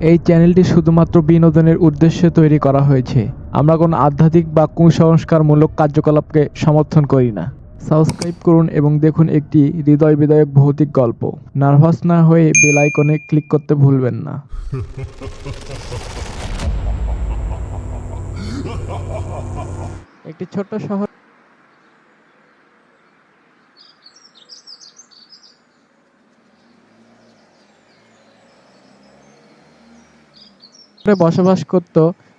এই চ্যানেলটি শুধুমাত্র বিনোদনের উদ্দেশ্যে তৈরি করা হয়েছে। আমরা কোনো আধ্যাত্মিক বা কুসংস্কারমূলক কার্যকলাপকে সমর্থন করি না। সাবস্ক্রাইব করুন এবং দেখুন একটি হৃদয় বিদায়ক ভৌতিক গল্প। নার্ভাস না হয়ে বেল আইকনে ক্লিক করতে ভুলবেন না। একটি ছোট্ট শহর বসবাস করত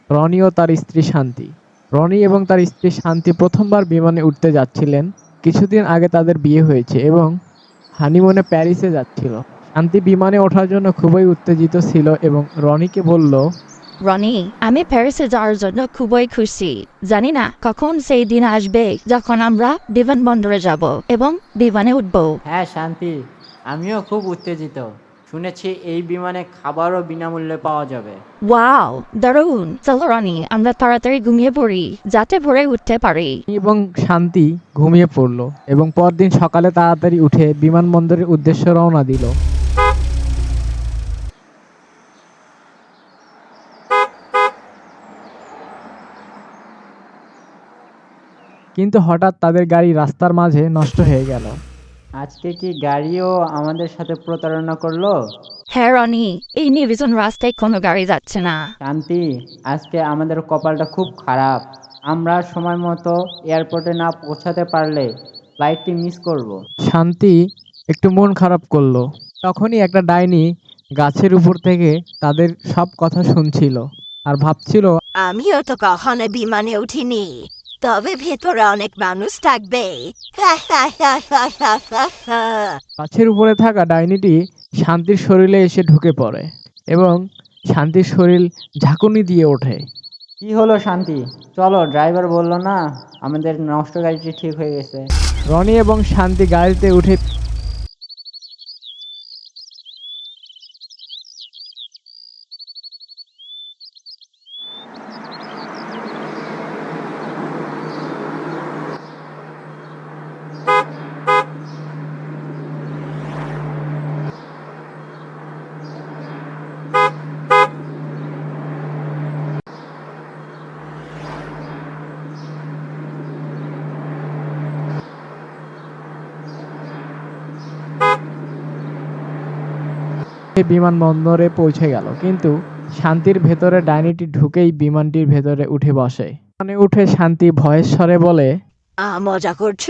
রনি ও তার স্ত্রী শান্তি। রনি এবং তার স্ত্রী শান্তি প্রথমবার বিমানে উঠতে যাচ্ছিলেন। কিছুদিন আগে তাদের বিয়ে হয়েছে এবং হানিমুনে প্যারিসে যাচ্ছিল। শান্তি বিমানে ওঠার জন্য খুবই উত্তেজিত ছিল এবং রনিকে বলল রনি আমি প্যারিসে যাওয়ার জন্য খুবই খুশি। জানি না কখন সেই দিন আসবে যখন আমরা বিমানবন্দরে যাব এবং বিমানে উঠব। হ্যাঁ শান্তি আমিও খুব উত্তেজিত। শুনেছি এই বিমানে খাবারও বিনামূল্যে পাওয়া যাবে। ওয়াও দারুণ। চলো রনি আমরা তাড়াতাড়ি ঘুমিয়ে পড়ি যাতে ভোরে উঠতে পারি। এবং শান্তি ঘুমিয়ে পড়ল এবং পরদিন সকালে তাড়াতাড়ি উঠে বিমানবন্দরের উদ্দেশ্যে রওনা দিল। কিন্তু হঠাৎ তাদের গাড়ি রাস্তার মাঝে নষ্ট হয়ে গেল। আজকে কি গাড়িও আমাদের সাথে প্রতারণা করল? হ্যাঁ রনি এই নির্বাচন রাস্তায় কোনো গাড়ি যাচ্ছে না। শান্তি আজকে আমাদের কপালটা খুব খারাপ। আমরা সময় মতো এয়ারপোর্টে না পৌঁছাতে পারলে ফ্লাইটটি মিস করব। শান্তি একটু মন খারাপ করল। তখনই একটা ডাইনি গাছের উপর থেকে তাদের সব কথা শুনছিল আর ভাবছিল আমিও তো কখনো বিমানে উঠিনি। তবে ভেতরে অনেক মানুষ থাকবে। গাছের উপরে থাকা ডাইনিটি শান্তির শরীরে এসে ঢুকে পড়ে এবং শান্তির শরীর ঝাঁকুনি দিয়ে ওঠে। কি হলো শান্তি? চলো ড্রাইভার বলল না আমাদের নষ্ট গাড়িটি ঠিক হয়ে গেছে। রনি এবং শান্তি গাড়িতে উঠে বিমানবন্দরে পৌঁছে গেল কিন্তু শান্তির ভেতরে ডাইনিটি ঢুকেই বিমানটির ভেতরে উঠে বসে। মানে উঠে শান্তি ভয়ের স্বরে বলে মজা করছ?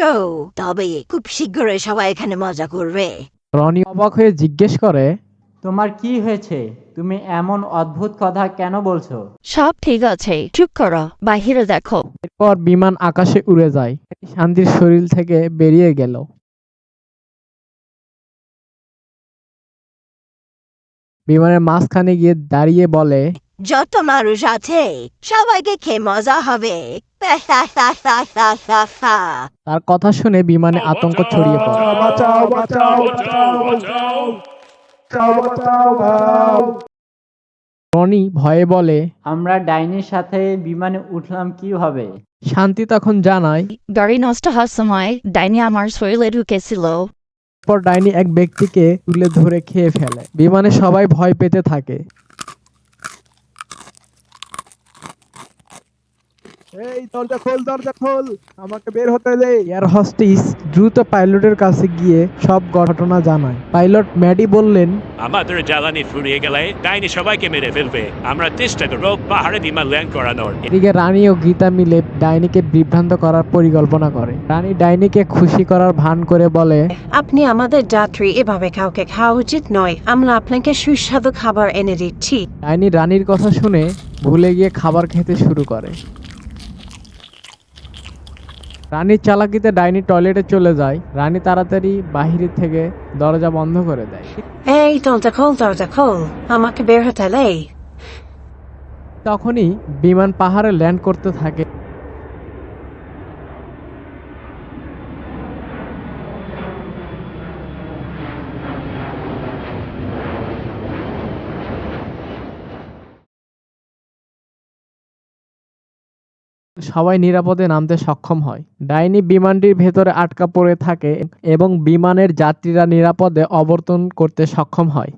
তবে খুব শীঘ্রই সবাই এখানে মজা করবে। রনি অবাক হয়ে জিজ্ঞেস করে তোমার কি হয়েছে? তুমি এমন অদ্ভুত কথা কেন বলছো? সব ঠিক আছে চুপ করো বাহিরে দেখো। এরপর বিমান আকাশে উড়ে যায় শান্তির শরীর থেকে বেরিয়ে গেল। বিমানের মাঝখানে গিয়ে দাঁড়িয়ে বলে যত মানুষ আছে সবাইকে খেয়ে মজা হবে। তার কথা শুনে বিমানে আতঙ্ক ছড়িয়ে পড়ে। রনি ভয়ে বলে আমরা ডাইনির সাথে বিমানে উঠলাম কীভাবে শান্তি তখন জানায় গাড়ি নষ্ট হওয়ার সময় ডাইনি আমার শরীরে ঢুকেছিল। পর ডাইনি এক ব্যক্তিকে তুলে ধরে খেয়ে ফেলে। বিমানে সবাই ভয় পেতে থাকে। এই দরজা খোল দরজা খোল। আমাকে বের হতে দে। এয়ার হস্টিস দ্রুত পাইলটের কাছে গিয়ে সব ঘটনা জানায়। পাইলট ম্যাডি বললেন আমাদের জ্বালানি ফুরিয়ে গেলে ডাইনি সবাইকে মেরে ফেলবে। আমরা চেষ্টা করব পাহাড়ে বিমান ল্যান্ড করানোর। এদিকে রানী ও গীতা মিলে ডাইনিকে বিভ্রান্ত করার পরিকল্পনা করে। রানী ডাইনিকে খুশি করার ভান করে বলে আপনি আমাদের যাত্রী এভাবে কাউকে খাওয়া উচিত নয়। আমরা আপনাকে সুস্বাদু খাবার এনে দিচ্ছি। ডাইনি রানীর কথা শুনে ভুলে গিয়ে খাবার খেতে শুরু করে। রানীর চালাকিতে ডাইনি টয়লেটে চলে যায়। রানী তাড়াতাড়ি বাহিরে থেকে দরজা বন্ধ করে দেয়। এই দরজা খোল দরজা খোল। আমাকে বের হতে তখনই বিমান পাহাড়ে ল্যান্ড করতে থাকে। সবাই নিরাপদে নামতে সক্ষম হয়। ডাইনি বিমানটির ভেতরে আটকা পড়ে থাকে এবং বিমানের যাত্রীরা নিরাপদে অবতরণ করতে সক্ষম হয়।